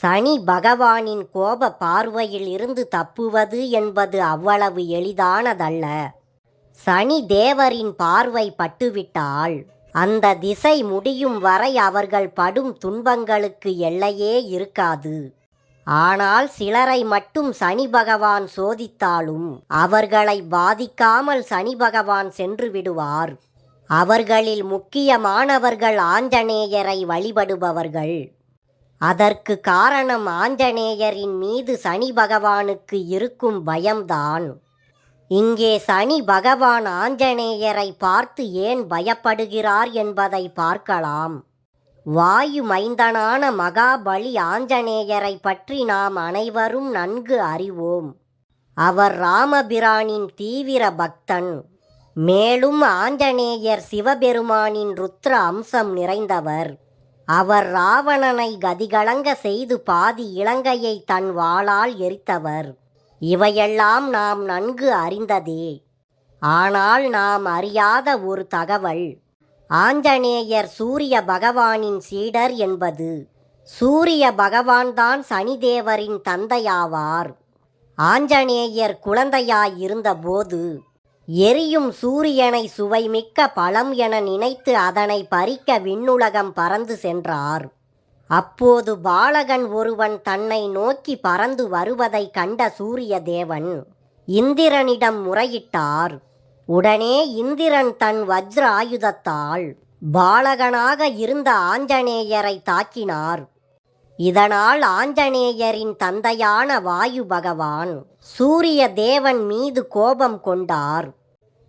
சனி பகவானின் கோப பார்வையில் இருந்து தப்புவது என்பது அவ்வளவு எளிதானதல்ல. சனி தேவரின் பார்வை பட்டுவிட்டால் அந்த திசை முடியும் வரை அவர்கள் படும் துன்பங்களுக்கு எல்லையே இருக்காது. ஆனால் சிலரை மட்டும் சனி பகவான் சோதித்தாலும் அவர்களை பாதிக்காமல் சனி பகவான் சென்று விடுவார். அவர்களில் முக்கியமானவர்கள் ஆஞ்சநேயரை வழிபடுபவர்கள். அதற்கு காரணம் ஆஞ்சநேயரின் மீது சனி பகவானுக்கு இருக்கும் பயம்தான். இங்கே சனி பகவான் ஆஞ்சநேயரை பார்த்து ஏன் பயப்படுகிறார் என்பதை பார்க்கலாம். வாயு மைந்தனான மகாபலி ஆஞ்சநேயரை பற்றி நாம் அனைவரும் நன்கு அறிவோம். அவர் ராமபிரானின் தீவிர பக்தன். மேலும் ஆஞ்சநேயர் சிவபெருமானின் ருத்ர அம்சம் நிறைந்தவர். அவர் ராவணனை கதிகலங்க செய்து பாதி இலங்கையை தன் வாளால் எரித்தவர். இவையெல்லாம் நாம் நன்கு அறிந்ததே. ஆனால் நாம் அறியாத ஒரு தகவல். ஆஞ்சநேயர் சூரிய பகவானின் சீடர் என்பது. சூரிய பகவான்தான் சனிதேவரின் தந்தையாவார். ஆஞ்சநேயர் குழந்தையாயிருந்தபோது எரியும் சூரியனை சுவைமிக்க பழம் என நினைத்து அதனை பறிக்க விண்ணுலகம் பறந்து சென்றார். அப்போது பாலகன் ஒருவன் தன்னை நோக்கி பறந்து வருவதை கண்ட சூரிய தேவன் இந்திரனிடம் முறையிட்டார். உடனே இந்திரன் தன் வஜ்ர ஆயுதத்தால் பாலகனாக இருந்த ஆஞ்சநேயரை தாக்கினார். இதனால் ஆஞ்சநேயரின் தந்தையான வாயு பகவான் சூரிய தேவன் மீது கோபம் கொண்டார்.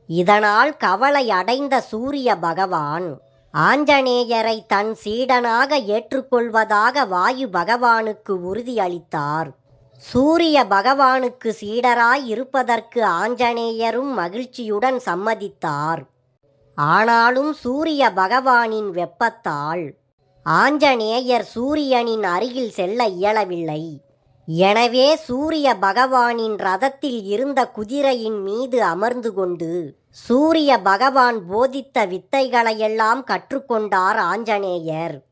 இதனால் கவலை அடைந்த சூரிய பகவான் ஆஞ்சநேயரை தன் சீடனாக ஏற்றுக்கொள்வதாக வாயு பகவானுக்கு உறுதியளித்தார். சூரிய பகவானுக்கு சீடராய் இருப்பதற்கு ஆஞ்சநேயரும் மகிழ்ச்சியுடன் சம்மதித்தார். ஆனாலும் சூரிய பகவானின் வெப்பத்தால் ஆஞ்சநேயர் சூரியனின் அருகில் செல்ல இயலவில்லை. எனவே சூரிய பகவானின் ரதத்தில் இருந்த குதிரையின் மீது அமர்ந்து கொண்டு சூரிய பகவான் போதித்த வித்தைகளையெல்லாம் கற்றுக்கொண்டார் ஆஞ்சநேயர்.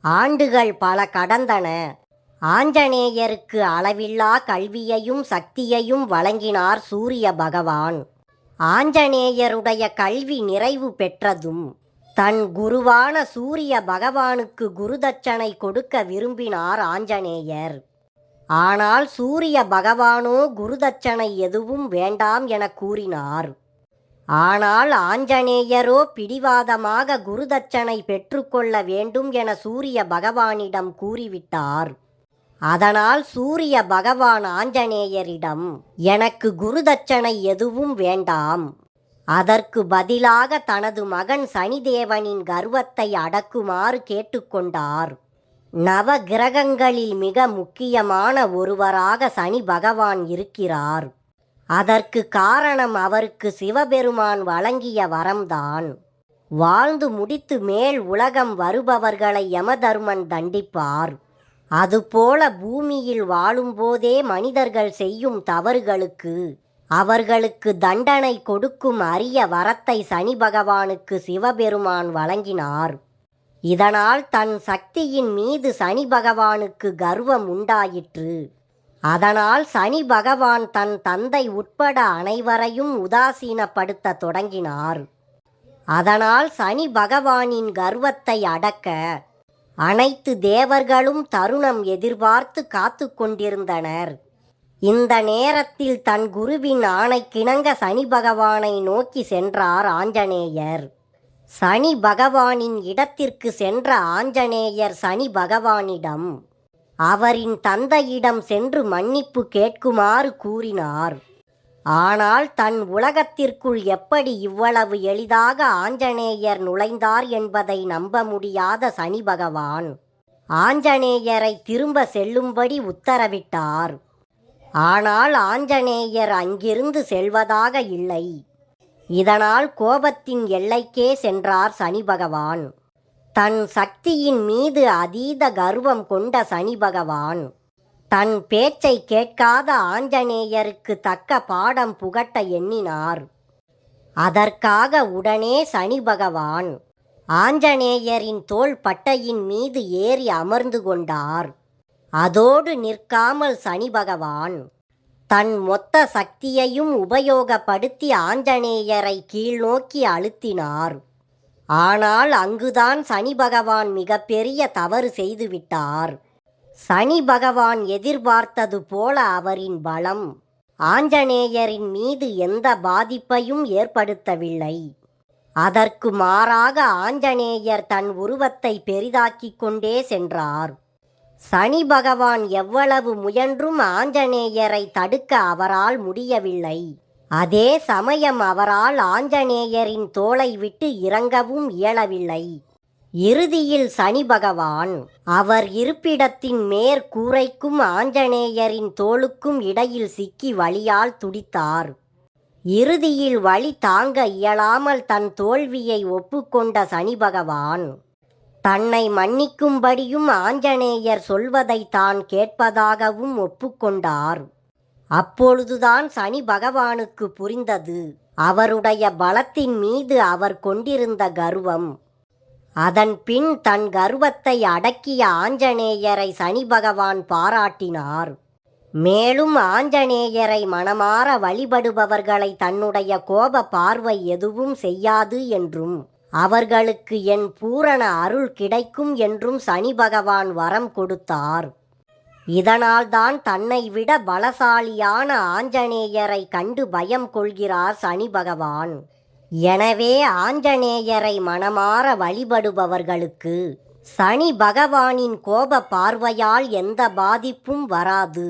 ஆண்டுகள் பல கடந்தன. ஆஞ்சநேயருக்கு அளவில்லா கல்வியையும் சக்தியையும் வழங்கினார் சூரிய பகவான். ஆஞ்சநேயருடைய கல்வி நிறைவு பெற்றதும் தன் குருவான சூரிய பகவானுக்கு குருதட்சணை கொடுக்க விரும்பினார் ஆஞ்சநேயர். ஆனால் சூரிய பகவானோ குருதட்சணை எதுவும் வேண்டாம் என கூறினார். ஆனால் ஆஞ்சநேயரோ பிடிவாதமாக குருதட்சணை பெற்றுக்கொள்ள வேண்டும் என சூரிய பகவானிடம் கூறிவிட்டார். அதனால் சூரிய பகவான் ஆஞ்சநேயரிடம் எனக்கு குருதட்சணை எதுவும் வேண்டாம். அதற்கு பதிலாக தனது மகன் சனிதேவனின் கர்வத்தை அடக்குமாறு கேட்டுக்கொண்டார். நவ கிரகங்களில் மிக முக்கியமான ஒருவராக சனி பகவான் இருக்கிறார். அதற்கு காரணம் அவருக்கு சிவபெருமான் வழங்கிய வரம்தான். வாழ்ந்து முடித்து மேல் உலகம் வருபவர்களை யமதர்மன் தண்டிப்பார். அதுபோல பூமியில் வாழும்போதே மனிதர்கள் செய்யும் தவறுகளுக்கு அவர்களுக்கு தண்டனை கொடுக்கும் அரிய வரத்தை சனி பகவானுக்கு சிவபெருமான் வழங்கினார். இதனால் தன் சக்தியின் மீது சனி பகவானுக்கு கர்வம் உண்டாயிற்று. அதனால் சனி பகவான் தன் தந்தை உட்பட அனைவரையும் உதாசீனப்படுத்த தொடங்கினார். அதனால் சனி பகவானின் கர்வத்தை அடக்க அனைத்து தேவர்களும் தருணம் எதிர்பார்த்து காத்து கொண்டிருந்தனர். இந்த நேரத்தில் தன் குருவின் ஆணைக்கிணங்க சனி பகவானை நோக்கி சென்றார் ஆஞ்சநேயர். சனி பகவானின் இடத்திற்கு சென்ற ஆஞ்சநேயர் சனி பகவானிடம் அவரின் தந்தையிடம் சென்று மன்னிப்பு கேட்குமாறு கூறினார். ஆனால் தன் உலகத்திற்குள் எப்படி இவ்வளவு எளிதாக ஆஞ்சநேயர் நுழைந்தார் என்பதை நம்ப முடியாத சனி பகவான் ஆஞ்சநேயரை திரும்ப செல்லும்படி உத்தரவிட்டார். ஆனால் ஆஞ்சநேயர் அங்கிருந்து செல்வதாக இல்லை. இதனால் கோபத்தின் எல்லைக்கே சென்றார் சனி பகவான். தன் சக்தியின் மீது அதீத கர்வம் கொண்ட சனி பகவான். தன் பேச்சை கேட்காத ஆஞ்சநேயருக்கு தக்க பாடம் புகட்ட எண்ணினார். அதற்காக உடனே சனி பகவான் ஆஞ்சநேயரின் தோள் பட்டையின் மீது ஏறி அமர்ந்து கொண்டார். அதோடு நிற்காமல் சனி பகவான் தன் மொத்த சக்தியையும் உபயோகப்படுத்தி ஆஞ்சநேயரை கீழ்நோக்கி அழுத்தினார். ஆனால் அங்குதான் சனி பகவான் மிகப்பெரிய தவறு செய்துவிட்டார். சனி பகவான் எதிர்பார்த்தது போல அவரின் பலம் ஆஞ்சநேயரின் மீது எந்த பாதிப்பையும் ஏற்படுத்தவில்லை. அதற்கு மாறாக ஆஞ்சநேயர் தன் உருவத்தை பெரிதாக்கிக் கொண்டே சென்றார். சனி பகவான் எவ்வளவு முயன்றும் ஆஞ்சநேயரை தடுக்க அவரால் முடியவில்லை. அதே சமயம் அவரால் ஆஞ்சநேயரின் தோளை விட்டு இறங்கவும் இயலவில்லை. இறுதியில் சனி பகவான் அவர் இருப்பிடத்தின் மேற்கூரைக்கும் ஆஞ்சநேயரின் தோளுக்கும் இடையில் சிக்கி வழியால் துடித்தார். இறுதியில் வழி தாங்க இயலாமல் தன் தோல்வியை ஒப்புக்கொண்ட சனி பகவான் தன்னை மன்னிக்கும்படியும் ஆஞ்சநேயர் சொல்வதை தான் கேட்பதாகவும் ஒப்புக்கொண்டார். அப்பொழுதுதான் சனி பகவானுக்கு புரிந்தது. அவருடைய பலத்தின் மீது அவர் கொண்டிருந்த கர்வம். அதன் பின் தன் கர்வத்தை அடக்கிய ஆஞ்சநேயரை சனி பகவான் பாராட்டினார். மேலும் ஆஞ்சநேயரை மனமாற வழிபடுபவர்களை தன்னுடைய கோப பார்வை எதுவும் செய்யாது என்றும் அவர்களுக்கு என் பூரண அருள் கிடைக்கும் என்றும் சனி பகவான் வரம் கொடுத்தார். இதனால்தான் தன்னை விட பலசாலியான ஆஞ்சநேயரை கண்டு பயம் கொள்கிறார் சனி பகவான். எனவே ஆஞ்சநேயரை மனமாற வழிபடுபவர்களுக்கு சனி பகவானின் கோப பார்வையால் எந்த பாதிப்பும் வராது.